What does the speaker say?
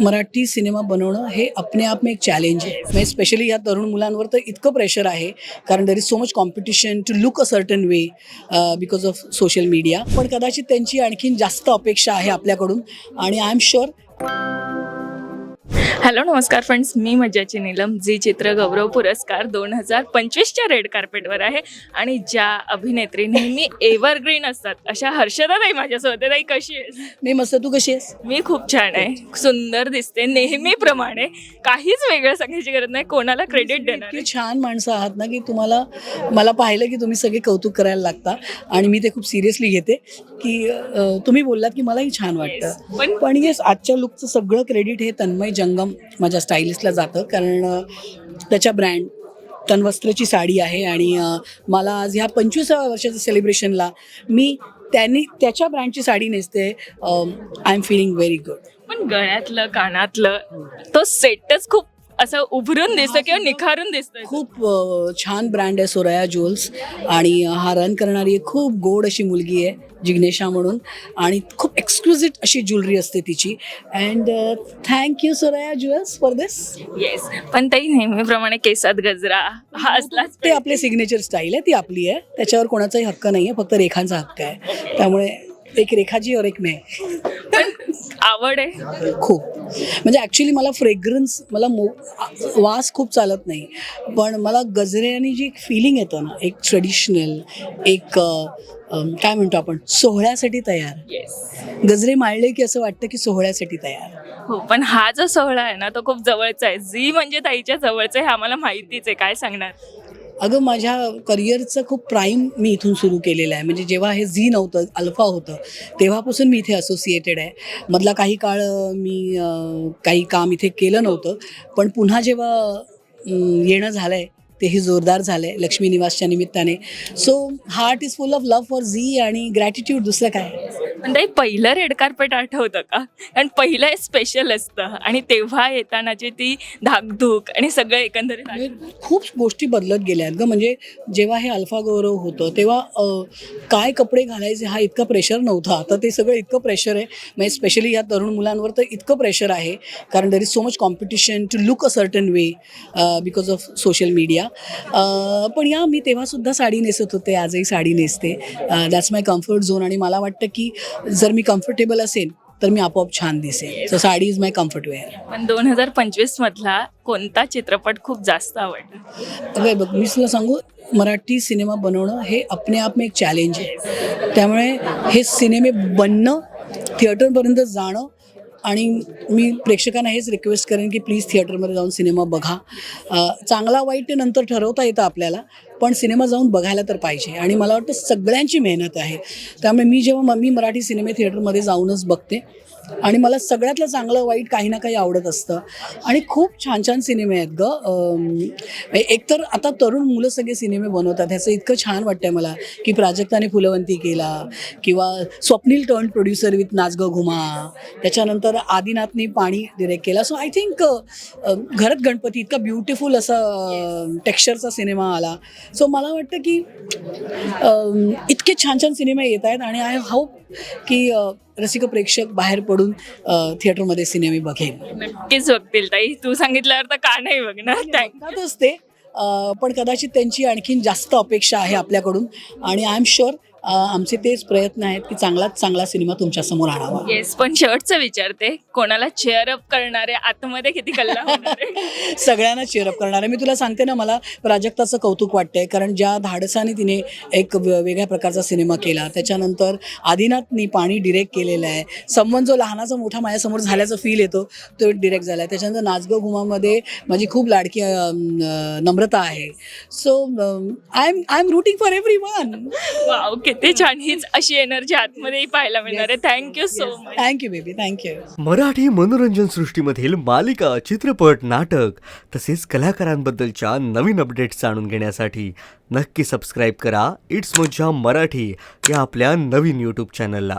Marathi cinema बनवणं हे अपने आप में एक चॅलेंज आहे. म्हणजे स्पेशली या तरुण मुलांवर तर इतकं प्रेशर आहे कारण there is so much competition to look a certain way because of social media पण कदाचित त्यांची आणखीन जास्त अपेक्षा आहे आपल्याकडून आणि आय एम शुअर हॅलो नमस्कार फ्रेंड्स मी मज्जाची नीलम. जी चित्र गौरव पुरस्कार दोन हजार पंचवीसच्या रेड कार्पेटवर आहे. आणि ज्या अभिनेत्री नेहमी एव्हरग्रीन असतात अशा हर्षदाताई माझ्यासोबत आहे. ताई कशी आहेस? मी मस्त. तू कशी आहेस? मी खूप छान आहे. सुंदर दिसते. नेहमीप्रमाणे काहीच वेगळं सांगायची गरज नाही. कोणाला क्रेडिट देणार इतकी छान माणसं आहात ना की तुम्हाला मला पाहिलं की तुम्ही सगळे कौतुक करायला लागता. आणि मी ते खूप सिरियसली घेते की तुम्ही बोललात की मलाही छान वाटतं. पण पण येस आजच्या लुकचं सगळं क्रेडिट हे तन्मय जंगम माझ्या स्टायलिस्टला जातं. कारण त्याच्या ब्रँड तनवस्त्रची साडी आहे आणि मला आज ह्या पंचवीसाव्या वर्षाच्या सेलिब्रेशनला मी त्यांनी त्याच्या ब्रँडची sari नेसते. I am feeling very good पण गळ्यातलं कानातलं तो सेटच खूप असं उभरून दिसतं किंवा निखारून दिसतं खूप अ, छान ब्रँड आहे सोराया ज्वेल्स. आणि हा रन करणारी एक खूप गोड अशी मुलगी आहे जिग्नेशा म्हणून. आणि खूप एक्सक्लुझिव्ह अशी ज्वेलरी असते तिची. And thank you Soraya Jewels for this yes पण ताई नेहमीप्रमाणे केसात गजरा हा असलाच ते आपले सिग्नेचर स्टाईल आहे ती आपली आहे. त्याच्यावर कोणाचाही हक्क नाही आहे फक्त रेखांचा हक्क आहे. त्यामुळे एक रेखाजी और एक मैं. आवड आहे. खूप. म्हणजे ॲक्च्युली मला फ्रेग्रन्स मला मो वास खूप चालत नाही. पण मला गजऱ्यानी जी एक फिलिंग येतं ना एक ट्रेडिशनल एक काय म्हणतो आपण सोहळ्यासाठी तयार. गजरे माळले की असं वाटतं की सोहळ्यासाठी तयार. हो पण हा जो सोहळा आहे ना तो खूप जवळचा आहे. जी म्हणजे ताईच्या जवळचं आहे आम्हाला माहितीच आहे. काय सांगणार? अगं माझ्या करिअरचं खूप प्राईम मी इथून सुरू केलेलं आहे. म्हणजे जेव्हा हे झी नव्हतं अल्फा होतं तेव्हापासून मी इथे असोसिएटेड आहे. मधला काही काळ मी काही काम इथे केलं नव्हतं. पण पुन्हा जेव्हा येणं झालं आहे तेही जोरदार झालं आहे लक्ष्मी निवासच्या निमित्ताने. So heart is full of love for Zee आणि ग्रॅटिट्यूड दुसरं काय? पण ताई पहिलं रेड कार्पेट आठवतं का? कारण पहिलं स्पेशल असतं. आणि तेव्हा येतानाची ती धाकधूक आणि सगळं एकंदरीत म्हणजे खूप गोष्टी बदलत गेल्या आहेत ग. म्हणजे जेव्हा हे अल्फा गौरव होतं तेव्हा अ, काय कपडे घालायचे हा इतका प्रेशर नव्हता. आता ते सगळं इतकं प्रेशर आहे. म्हणजे स्पेशली या तरुण मुलांवर तर इतकं प्रेशर आहे. कारण there is so much competition to look a certain way because of social media पण या मी तेव्हासुद्धा साडी नेसत होते. आजही साडी नेसते. दॅट्स माय कम्फर्ट झोन आणि मला वाटतं की जर मी कम्फर्टेबल असेल तर मी आपोआप छान दिसेल. So sari is my comfort wear पण दोन हजार पंचवीस मधला कोणता चित्रपट खूप जास्त आवडला? अगं बघ मी तुला सांगू मराठी सिनेमा बनवणं हे अपने आप में एक चॅलेंज आहे. त्यामुळे हे सिनेमे बनणं थिएटरपर्यंत जाणं आणि मी प्रेक्षकांना हेच रिक्वेस्ट करेन की प्लीज थिएटरमध्ये जाऊन सिनेमा बघा. चांगला वाईट नंतर ठरवता येतं आपल्याला पण सिनेमा जाऊन बघायला तर पाहिजे. आणि मला वाटतं सगळ्यांची मेहनत आहे. त्यामुळे मी जेव्हा मी मराठी सिनेमे थिएटरमध्ये जाऊनच बघते. आणि मला सगळ्यातलं चांगलं वाईट काही ना काही आवडत असतं. आणि खूप छान छान सिनेमे आहेत ग. म्हणजे एकतर आता तरुण मुलं सगळे सिनेमे बनवतात. ह्याचं इतकं छान वाटतंय मला की प्राजक्ताने फुलवंती केला किंवा स्वप्नील टर्न प्रोड्युसर विथ नाचगं घुमा. त्याच्यानंतर आदिनाथनी पाणी डिरेक्ट केला. सो आय थिंक घरात गणपती इतका ब्युटिफुल असा टेक्स्चरचा सिनेमा आला. सो मला वाटतं की इतके छान छान सिनेमे येत आहेत आणि आय होप की रसिक प्रेक्षक बाहेर पडून थिएटरमध्ये सिनेमे बघेल. नक्कीच बघतील ताई. तू सांगितल्यावर तर का नाही बघणार? थँक बघतातच ते अ, पण कदाचित त्यांची आणखीन जास्त अपेक्षा आहे आपल्याकडून. आणि आय एम शुअर आमचे तेच प्रयत्न आहेत की चांगलात चांगला सिनेमा तुमच्यासमोर आणावा. येस पण शेवटचं विचारते कोणाला चेअर अप करणारे आतमध्ये किती कल्ला होणार आहे? सगळ्यांना चेअरअप करणार. आहे मी तुला सांगते ना मला प्राजक्ताचं कौतुक वाटतंय कारण ज्या धाडसाने तिने एक व- वेगळ्या प्रकारचा सिनेमा केला त्याच्यानंतर आदिनाथनी पाणी डिरेक्ट केलेलं आहे. संवन जो लहानाचा मोठा माझ्यासमोर झाल्याचा फील येतो तो डिरेक्ट झाला आहे त्याच्यानंतर नाचगं घुमामध्ये माझी खूप लाडकी अं, नम्रता आहे. So I am I am rooting for every one wow किती छान हीच अशी एनर्जी आतमध्येही पाहायला मिळणार आहे. Thank you so much thank you baby thank you Marathi मनोरंजन सृष्टीमधील मालिका चित्रपट नाटक तसेच कलाकारांबद्दलच्या नवीन अपडेट्स जाणून घेण्यासाठी नक्की सबस्क्राईब करा. इट्स मज्जा मराठी या आपल्या नवीन यूट्यूब चॅनलला